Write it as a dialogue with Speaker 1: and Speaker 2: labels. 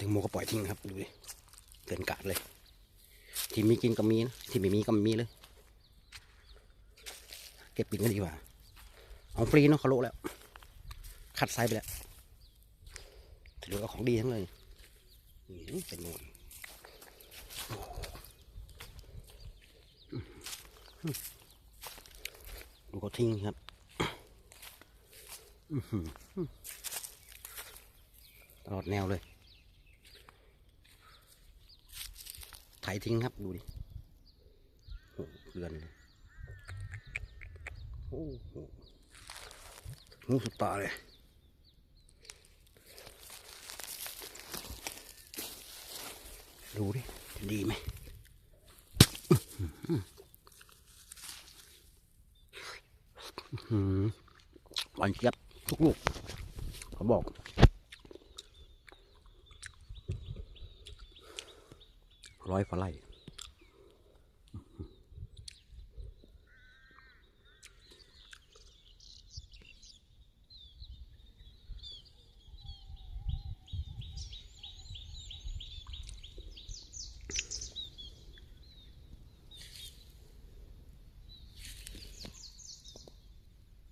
Speaker 1: แตงโมก็ปล่อยทิ้งครับดูดิเกินกาดเลย ที่มีกินก็มีนะที่ไม่มีก็ไม่มีเลย เก็บปิ่นก็ดีกว่า ของฟรีเนาะเขาโลแล้วคัดไซส์ไปแล้วถือว่าของดีทั้งเลยเป็นน่นดูเขาทิ้งครับตลอดแนวเลย ไถทิ้งครับดูดิโอ้โหเกลือนเลยโอ้โหงูสุดตาเลยดูดิดีไหมหือหวานเจี๊ยบทุกลูกเขาบอก ร้อยฝาไร่